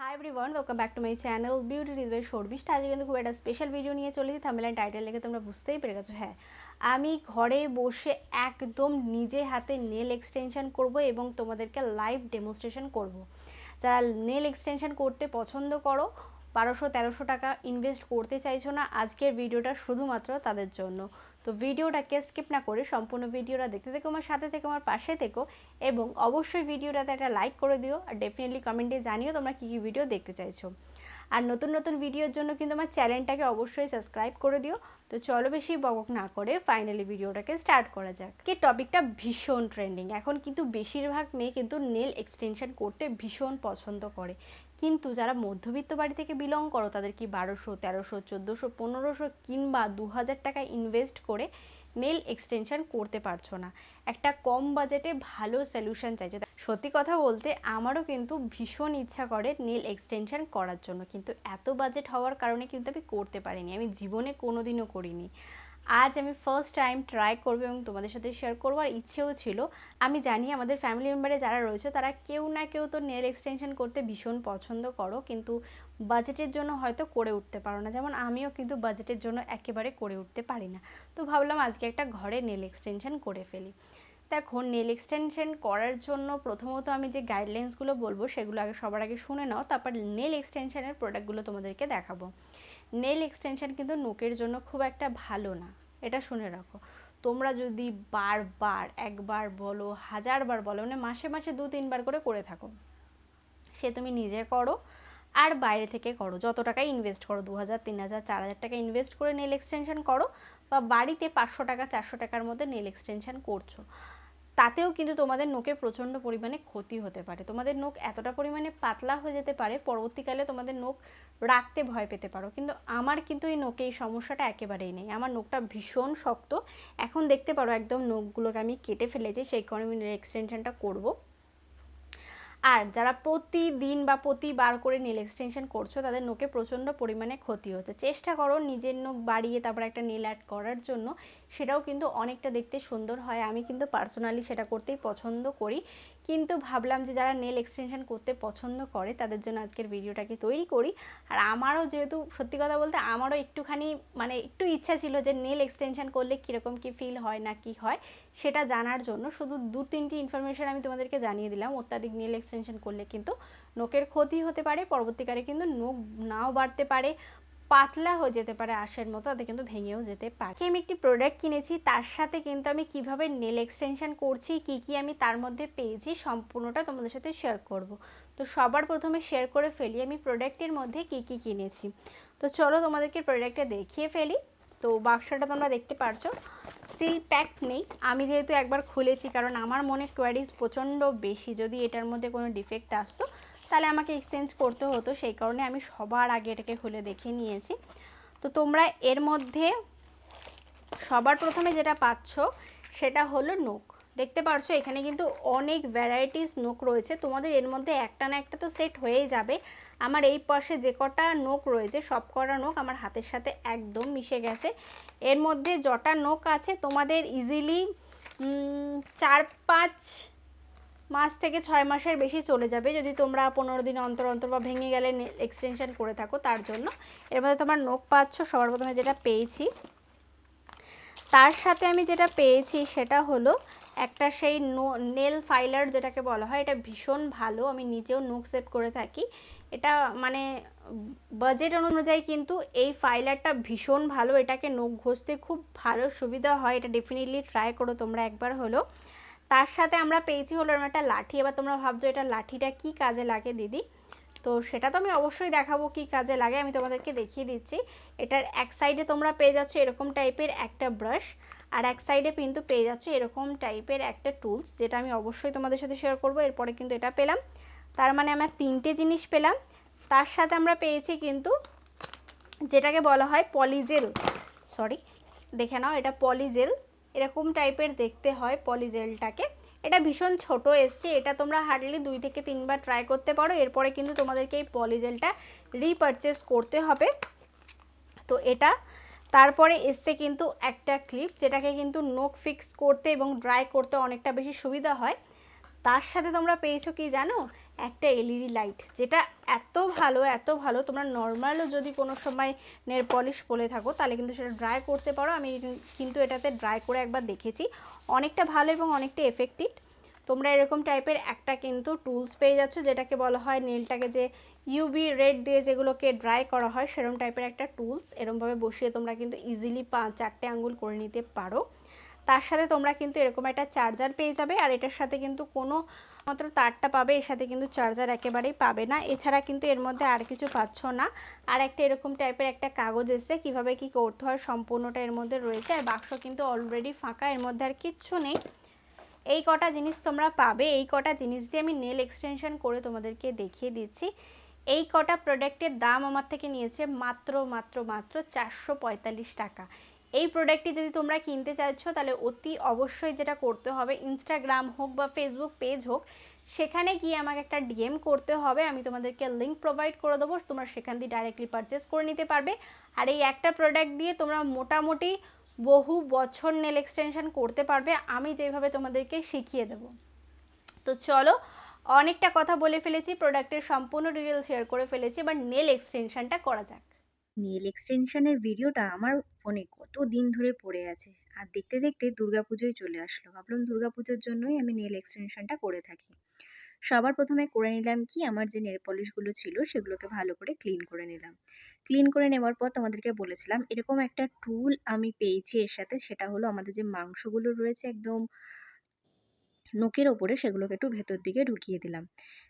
Hi everyone welcome back to my channel beauty ridgeway Sharbishta আজকে কিন্তু খুব একটা স্পেশাল ভিডিও নিয়ে চলেছি থামেলাইন টাইটেল লেগে তোমরা বুঝতেই পেরে গেছো। হ্যাঁ আমি ঘরে বসে একদম নিজে হাতে নেল এক্সটেনশন করব এবং তোমাদেরকে লাইভ ডেমনস্ট্রেশন করব। যারা নেল এক্সটেনশন করতে পছন্দ করো, বারোশো তেরোশো টাকা ইনভেস্ট করতে চাইছো না, আজকের ভিডিওটা শুধুমাত্র তাদের জন্য। তো ভিডিওটাকে স্কিপ না করে সম্পূর্ণ ভিডিওটা দেখতে থেকো, আমার সাথে থেকে, আমার পাশে থেকো এবং অবশ্যই ভিডিওটাতে একটা লাইক করে দিও আর ডেফিনেটলি কমেন্টে জানিও তোমরা কী কী ভিডিও দেখতে চাইছো। আর নতুন নতুন ভিডিওর জন্য কিন্তু আমার চ্যানেলটাকে অবশ্যই সাবস্ক্রাইব করে দিও। তো চলো বেশি বকক না করে ফাইনালি ভিডিওটাকে স্টার্ট করা যাক। কি, টপিকটা ভীষণ ট্রেন্ডিং। এখন কিন্তু বেশিরভাগ মেয়ে কিন্তু নেল এক্সটেনশন করতে ভীষণ পছন্দ করে। কিন্তু যারা মধ্যবিত্ত বাড়ি থেকে বিলং করো, তাদের কি বারোশো, তেরোশো, চোদ্দোশো, পনেরোশো কিংবা দু হাজার টাকা ইনভেস্ট করে নেল এক্সটেনশন করতে পারছ না। একটা কম বাজেটে ভালো সলিউশন চাইছো। সত্যি কথা বলতে আমারও কিন্তু ভীষণ ইচ্ছা করে নেল এক্সটেনশন করার জন্য, কিন্তু এত বাজেট হওয়ার কারণে কিন্তু আমি করতে পারিনি। আমি জীবনে কোনোদিনও করিনি। আজ আমি ফার্স্ট টাইম ট্রাই করব এবং তোমাদের সাথে শেয়ার করব, আর ইচ্ছেও ছিল। আমি জানি আমাদের ফ্যামিলি মেম্বারে যারা রয়েছে, তারা কেউ না কেউ তো নেল এক্সটেনশন করতে ভীষণ পছন্দ করো, কিন্তু বাজেটের জন্য হয়তো করে উঠতে পারো না। যেমন আমিও কিন্তু বাজেটের জন্য একেবারে করে উঠতে পারি না। তো ভাবলাম আজকে একটা ঘরে নেল এক্সটেনশন করে ফেলি। দেখো নেল এক্সটেনশন করার জন্য প্রথমত আমি যে গাইডলাইন্সগুলো বলব, সেগুলো আগে সবার আগে শুনে নাও, তারপর নেল এক্সটেনশনের প্রোডাক্টগুলো তোমাদেরকে দেখাবো। নেল এক্সটেনশান কিন্তু নোকের জন্য খুব একটা ভালো না। এটা শুনে রাখো। তোমরা যদি বারবার, একবার বলো, হাজারবার বলো মানে মাসে মাসে দু, তিনবার করে করে থাকো। সে তুমি নিজে করো আর বাইরে থেকে করো। যত টাকা ইনভেস্ট করো, দু হাজার, তিন হাজার, চার হাজার টাকা ইনভেস্ট করে নেল এক্সটেনশান করো বা বাড়িতে পাঁচশো টাকা, চারশো টাকার মধ্যে নেল এক্সটেনশান করছ। তাতেও কিন্তু তোমাদের নোকে প্রচণ্ড পরিমাণে ক্ষতি হতে পারে। তোমাদের নোক এতটা পরিমাণে পাতলা হয়ে যেতে পারে, পরবর্তীকালে তোমাদের নোক রাখতে ভয় পেতে পারো। কিন্তু আমার কিন্তু এই নোকে এই সমস্যাটা একেবারেই নেই। আমার নোকটা ভীষণ শক্ত। এখন দেখতে পারো একদম নোকগুলোকে আমি কেটে ফেলেছি, সেই কারণে আমি এক্সটেনশনটা করব। আর যারা প্রতিদিন বা প্রতিবার করে নীল এক্সটেনশন করছ, তাদের নোকে প্রচণ্ড পরিমাণে ক্ষতি হচ্ছে। চেষ্টা করো নিজের নোক বাড়িয়ে তারপর একটা নীল অ্যাড করার জন্য সেটাও কিন্তু অনেকটা দেখতে সুন্দর হয়। আমি কিন্তু পার্সোনালি সেটা করতেই পছন্দ করি। কিন্তু ভাবলাম যে যারা নেল এক্সটেনশন করতে পছন্দ করে, তাদের জন্য আজকের ভিডিওটাকে তৈরি করি। আর আমারও যেহেতু, সত্যি কথা বলতে আমারও একটুখানি মানে একটু ইচ্ছা ছিল যে নেল এক্সটেনশন করলে কীরকম কী ফিল হয় না কি হয়, সেটা জানার জন্য। শুধু দু তিনটি ইনফরমেশান আমি তোমাদেরকে জানিয়ে দিলাম। অত্যাধিক নেল এক্সটেনশন করলে কিন্তু নোকের ক্ষতি হতে পারে, পরবর্তীকালে কিন্তু নোক নাও বাড়তে পারে। পাতলা হয়ে যেতে পারে আশের মতো, তাতে কিন্তু ভেঙেও যেতে পারে। আমি একটি প্রোডাক্ট কিনেছি, তার সাথে কিন্তু আমি কীভাবে নেল এক্সটেনশন করছি, কি কি আমি তার মধ্যে পেয়েছি, সম্পূর্ণটা তোমাদের সাথে শেয়ার করব। তো সবার প্রথমে শেয়ার করে ফেলি, আমি প্রোডাক্টের মধ্যে কি কি কিনেছি। তো চলো তোমাদেরকে প্রোডাক্টটা দেখিয়ে ফেলি। তো বাক্সটা তোমরা দেখতে পারছ সিল প্যাক নেই। আমি যেহেতু একবার খুলেছি, কারণ আমার মনে কোয়ারিজ প্রচণ্ড বেশি, যদি এটার মধ্যে কোনো ডিফেক্ট আসতো তাহলে আমাকে এক্সচেঞ্জ করতে হতো, সেই কারণে আমি সবার আগে এটাকে খুলে দেখে নিয়েছি। তো তোমরা এর মধ্যে সবার প্রথমে যেটা পাচ্ছ, সেটা হলো নোক দেখতে পারছ, এখানে কিন্তু অনেক ভ্যারাইটিস নোক রয়েছে। তোমাদের এর মধ্যে একটা না একটা তো সেট হয়েই যাবে। আমার এই পাশে যে কটা নোক রয়েছে, সব কটা নোক আমার হাতের সাথে একদম মিশে গেছে। এর মধ্যে যটা নোক আছে, তোমাদের ইজিলি চার, পাঁচ মাস থেকে ছয় মাসের বেশি চলে যাবে যদি তোমরা পনেরো দিন অন্তর অন্তর বা ভেঙে গেলে এক্সটেনশন করে থাকো তার জন্য। এর মধ্যে তোমার নোক পাচ্ছ, সবার প্রথমে যেটা পেয়েছি। তার সাথে আমি যেটা পেয়েছি সেটা হলো একটা সেই নো নেল ফাইলার যেটাকে বলা হয়, এটা ভীষণ ভালো, আমি নিজেও নোক সেট করে থাকি। এটা মানে বাজেট অনুযায়ী কিন্তু এই ফাইলারটা ভীষণ ভালো, এটাকে নোখ ঘষতে খুব ভালো সুবিধা হয়, এটা ডেফিনেটলি ট্রাই করো তোমরা একবার হলো তার সাথে আমরা পেয়েছি হলো এরকম একটা লাঠি। এবার তোমরা ভাবছ এটা লাঠিটা কি কাজে লাগে দিদি? তো সেটা তো আমি অবশ্যই দেখাবো কি কাজে লাগে, আমি তোমাদেরকে দেখিয়ে দিচ্ছি। এটার এক সাইডে তোমরা পেয়ে যাচ্ছ এরকম টাইপের একটা ব্রাশ আর এক সাইডে কিন্তু পেয়ে যাচ্ছ এরকম টাইপের একটা টুলস যেটা আমি অবশ্যই তোমাদের সাথে শেয়ার করব। এরপরে কিন্তু এটা পেলাম। তার মানে আমরা তিনটে জিনিস পেলাম। তার সাথে আমরা পেয়েছি কিন্তু যেটাকে বলা হয় পলিজেল সরি দেখে নাও, এটা পলিজেল এরকম টাইপের দেখতে হয় পলিজেলটাকে এটা ভীষণ ছোট এসছে, এটা তোমরা হার্ডলি দুই থেকে তিনবার ট্রাই করতে পারো। এরপরে কিন্তু তোমাদেরকে এই পলিজেলটা রিপারচেস করতে হবে। তো এটা, তারপরে এসছে কিন্তু একটা ক্লিপ যেটাকে কিন্তু নোক ফিক্স করতে এবং ড্রাই করতে অনেকটা বেশি সুবিধা হয়। তার সাথে তোমরা পেয়েছ কি জানো? একটা এলইডি লাইট, যেটা এত ভালো এত ভালো, তোমরা নর্মালও যদি কোনো সময় নেল পলিশ বলে থাকো, তাহলে কিন্তু সেটা ড্রাই করতে পারো। আমি কিন্তু এটাতে ড্রাই করে একবার দেখেছি। অনেকটা ভালো এবং অনেকটা এফেক্টিভ তোমরা এরকম টাইপের একটা কিন্তু টুলস পেয়ে যাচ্ছ, যেটাকে বলা হয় নেলটাকে যে ইউবি রেড দিয়ে যেগুলোকে ড্রাই করা হয় সেরকম টাইপের একটা টুলস এরমভাবে বসিয়ে তোমরা কিন্তু ইজিলি পা চারটে আঙ্গুল করে নিতে পারো। তার সাথে তোমরা কিন্তু এরকম একটা চার্জার পেয়ে যাবে, আর এটার সাথে কিন্তু কোনো মাত্র তারটা পাবে, এর সাথে কিন্তু চার্জার একেবারেই পাবে না। এছাড়া কিন্তু এর মধ্যে আর কিছু পাচ্ছ না। আর একটা এরকম টাইপের একটা কাগজ এসে কীভাবে কি করতে হয় সম্পূর্ণটা এর মধ্যে রয়েছে, আর বাক্স কিন্তু অলরেডি ফাঁকা, এর মধ্যে আর কিচ্ছু নেই। এই কটা জিনিস তোমরা পাবে, এই কটা জিনিস দিয়ে আমি নেল এক্সটেনশন করে তোমাদেরকে দেখিয়ে দিচ্ছি। এই কটা প্রোডাক্টের দাম আমার থেকে নিয়েছে মাত্র মাত্র মাত্র চারশো পঁয়তাল্লিশ টাকা। এই প্রোডাক্টটি যদি তোমরা কিনতে চাইছো, তাহলে অতি অবশ্যই যেটা করতে হবে ইনস্টাগ্রাম হোক বা ফেসবুক পেজ হোক, সেখানে গিয়ে আমাকে একটা ডিএম করতে হবে। আমি তোমাদেরকে লিঙ্ক প্রোভাইড করে দেবো, তোমরা সেখান দিয়ে ডাইরেক্টলি পারচেস করে নিতে পারবে। আর এই একটা প্রোডাক্ট দিয়ে তোমরা মোটামুটি বহু বছর নেল এক্সটেনশন করতে পারবে, আমি যেভাবে তোমাদেরকে শিখিয়ে দেব। তো চলো, অনেকটা কথা বলে ফেলেছি প্রোডাক্টের সম্পূর্ণ ডিটেল শেয়ার করে ফেলেছি, এবার নেল এক্সটেনশনটা করা যাক। নেল এক্সটেনশনের ভিডিওটা আমার ফোনে কত দিন ধরে পড়ে আছে। আর দেখতে দেখতে দুর্গাপুজোয় চলে আসলো। ভাবলাম দুর্গাপুজোর জন্যই আমি নেল এক্সটেনশনটা করে থাকি। সবার প্রথমে করে নিলাম কি? আমার যে নেল পলিশগুলো ছিল সেগুলোকে ভালো করে ক্লিন করে নিলাম। ক্লিন করে নেওয়ার পর তোমাদেরকে বলেছিলাম, এরকম একটা টুল আমি পেয়েছি এর সাথে, সেটা হলো আমাদের যে মাংসগুলো রয়েছে একদম নোকের ওপরে সেগুলোকে একটু ভেতর দিকে ঢুকিয়ে দিলাম।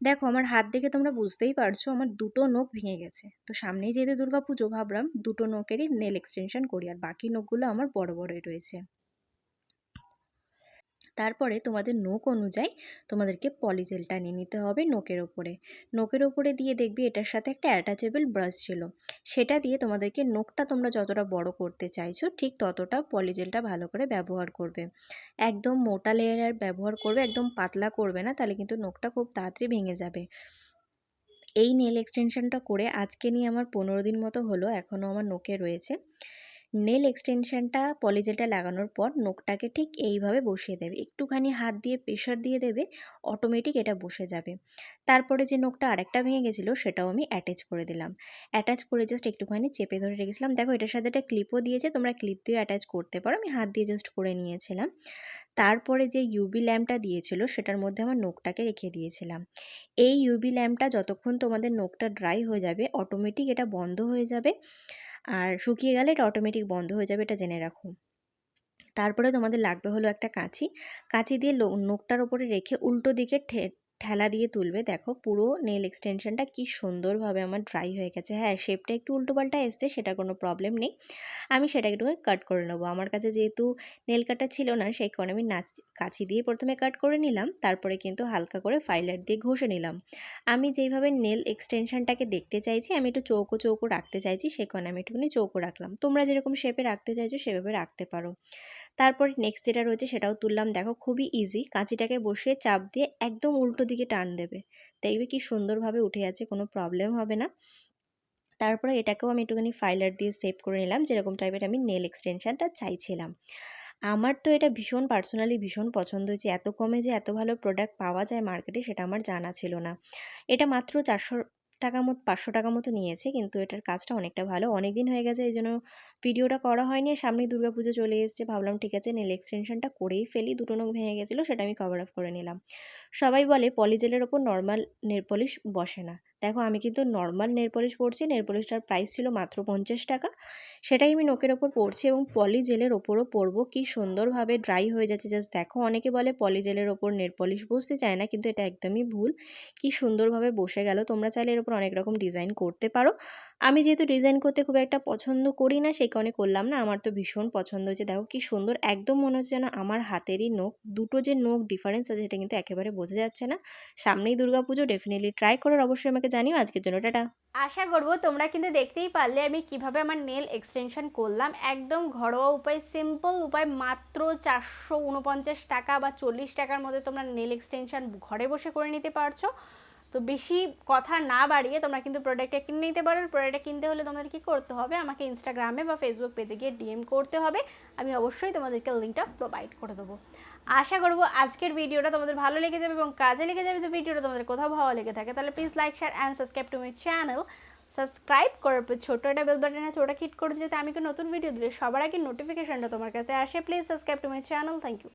দেখো আমার হাত দেখে তোমরা বুঝতেই পারছ আমার দুটো নোক ভেঙে গেছে। তো সামনেই যেহেতু দুর্গাপুজো, ভাবলাম দুটো নোকেরই নেল এক্সটেনশন করি আর বাকি নোকগুলো আমার বড় বড়ই রয়েছে। তারপরে তোমাদের নোক অনুযায়ী তোমাদেরকে পলিজেলটা নিয়ে নিতে হবে নোকের ওপরে। নোকের ওপরে দিয়ে দেখবি এটার সাথে একটা অ্যাটাচেবল ব্রাশ ছিল। সেটা দিয়ে তোমাদেরকে নোকটা তোমরা যতটা বড় করতে চাইছো, ঠিক ততটা পলিজেলটা ভালো করে ব্যবহার করবে। একদম মোটা লেয়ারের ব্যবহার করবে, একদম পাতলা করবে না, তাহলে কিন্তু নোকটা খুব তাড়াতাড়ি ভেঙে যাবে। এই নেল এক্সটেনশনটা করে আজকে নিয়ে আমার পনেরো দিন মতো হলো এখনও আমার নোকে রয়েছে। নেল এক্সটেনশনটা পলিজেলটা লাগানোর পর নোকটাকে ঠিক এইভাবে বসিয়ে দেবে। একটুখানি হাত দিয়ে প্রেশার দিয়ে দেবে অটোমেটিক এটা বসে যাবে। তারপরে যে নোকটা আরেকটা ভেঙে গেছিল, সেটাও আমি অ্যাটাচ করে দিলাম। অ্যাটাচ করে জাস্ট একটুখানি চেপে ধরে রেখেছিলাম। দেখো, এটার সাথে একটা ক্লিপও দিয়েছে, তোমরা ক্লিপ দিয়ে অ্যাটাচ করতে পারো। আমি হাত দিয়ে জাস্ট করে নিয়েছিলাম। তারপরে যে ইউবি ল্যাম্পটা দিয়েছিল, সেটার মধ্যে আমার নোকটাকে রেখে দিয়েছিলাম। এই ইউবি ল্যাম্পটা যতক্ষণ তোমাদের নোকটা ড্রাই হয়ে যাবে অটোমেটিক এটা বন্ধ হয়ে যাবে। আর শুকিয়ে গেলে এটা অটোমেটিক বন্ধ হয়ে যাবে, এটা জেনে রাখো। তারপরে তোমাদের লাগবে হলো একটা কাঁচি। কাঁচি দিয়ে নোকটার ওপরে রেখে উল্টো দিকে ঠেলা দিয়ে তুলবে। দেখো পুরো নেল এক্সটেনশনটা কি সুন্দরভাবে আমার ড্রাই হয়ে গেছে। হ্যাঁ শেপটা একটু উল্টোপাল্টা এসছে, সেটা কোনো প্রবলেম নেই। আমি সেটাকে একটু কাট করে নেব। আমার কাছে যেহেতু নেল কাটা ছিল না, সেই কারণে আমি নাচ কাছি দিয়ে প্রথমে কাট করে নিলাম, তারপরে কিন্তু হালকা করে ফাইলার দিয়ে ঘষে নিলাম। আমি যেইভাবে নেল এক্সটেনশনটাকে দেখতে চাইছি, আমি একটু চৌকো চৌকো রাখতে চাইছি, সে কারণে আমি একটুখানি চৌকো রাখলাম। তোমরা যেরকম শেপে রাখতে চাইছো, সেভাবে রাখতে পারো। তারপরে নেক্সট যেটা রয়েছে সেটাও তুললাম। দেখো খুবই ইজি কাঁচিটাকে বসিয়ে চাপ দিয়ে একদম উল্টো দিকে টান দেবে। দেখবে কি সুন্দরভাবে উঠে আছে কোনো প্রবলেম হবে না। তারপরে এটাকেও আমি একটুখানি ফাইলার দিয়ে সেভ করে নিলাম। যেরকম টাইপের আমি নেল এক্সটেনশানটা চাইছিলাম। আমার তো এটা ভীষণ পার্সোনালি ভীষণ পছন্দ হয়েছে। এত কমে যে এত ভালো প্রোডাক্ট পাওয়া যায় মার্কেটে সেটা আমার জানা ছিল না। এটা মাত্র চারশো টাকা মতো, পাঁচশো টাকা মতো নিয়েছে। কিন্তু এটার কাজটা অনেকটা ভালো। অনেক দিন হয়ে গেছে, এই জন্য ভিডিওটা করা হয়নি। আর সামনেই পুজো চলে এসেছে। ভাবলাম, ঠিক আছে, নেল এক্সটেনশনটা করেই ফেলি। দুটো নখ ভেঙে গেছিল, সেটা আমি কভার আপ করে নিলাম। সবাই বলে পলিজেলের ওপর নর্মাল নেল পলিশ বসে না। দেখো আমি কিন্তু নর্মাল নেল পলিশ পরছি নেল পলিশটার প্রাইস ছিল মাত্র পঞ্চাশ টাকা। সেটাই আমি নোকের ওপর পরছি এবং পলি জেলের ওপরও পরবো। কি সুন্দরভাবে ড্রাই হয়ে যাচ্ছে। জাস্ট দেখো অনেকে বলে পলি জেলের ওপর নেল পলিশ বসতে চায় না, কিন্তু এটা একদমই ভুল। কি সুন্দরভাবে বসে গেল। তোমরা চাইলে এর ওপর অনেক রকম ডিজাইন করতে পারো। আমি যেহেতু ডিজাইন করতে খুব একটা পছন্দ করি না, সেই কারণে করলাম না। আমার তো ভীষণ পছন্দ হয়েছে। দেখো কি সুন্দর, একদম মনে হচ্ছে যেন আমার হাতেরই নোখ। দুটো যে নোখ ডিফারেন্স আছে, সেটা কিন্তু একেবারে বোঝা যাচ্ছে না। সামনেই দুর্গাপুজো ডেফিনেটলি ট্রাই করার। অবশ্যই আমাকে জানিও আজকের জন্য, টাটা। আশা করব তোমরা কিন্তু দেখতেই পারলে আমি কীভাবে আমার নেল এক্সটেনশন করলাম। একদম ঘরোয়া উপায় সিম্পল উপায় মাত্র চারশো উনপঞ্চাশ টাকা বা চল্লিশ টাকার মধ্যে তোমরা নেল এক্সটেনশন ঘরে বসে করে নিতে পারছ। তো বেশি কথা না বাড়িয়ে তোমরা কিন্তু প্রোডাক্টটা কিনে নিতে পারো। প্রোডাক্টটা কিনতে হলে তোমাদের কি করতে হবে? আমাকে ইনস্টাগ্রামে বা ফেসবুক পেজে গিয়ে ডিএম করতে হবে। আমি অবশ্যই তোমাদেরকে লিঙ্কটা প্রোভাইড করে দেবো। আশা করব আজকের ভিডিওটা তোমাদের ভালো লেগে যাবে এবং কাজে লেগে যাবে তো ভিডিওটা তোমাদের কোথাও ভালো লেগে থাকে, তাহলে please like share and subscribe to my channel subscribe করার পর ছোটো একটা বেল বাটন আছে, ওটা হিট করে দিতে আমি কি নতুন ভিডিও দিলে সবার আগে নোটিফিকেশনটা তোমার কাছে আসে। Please subscribe to my channel thank you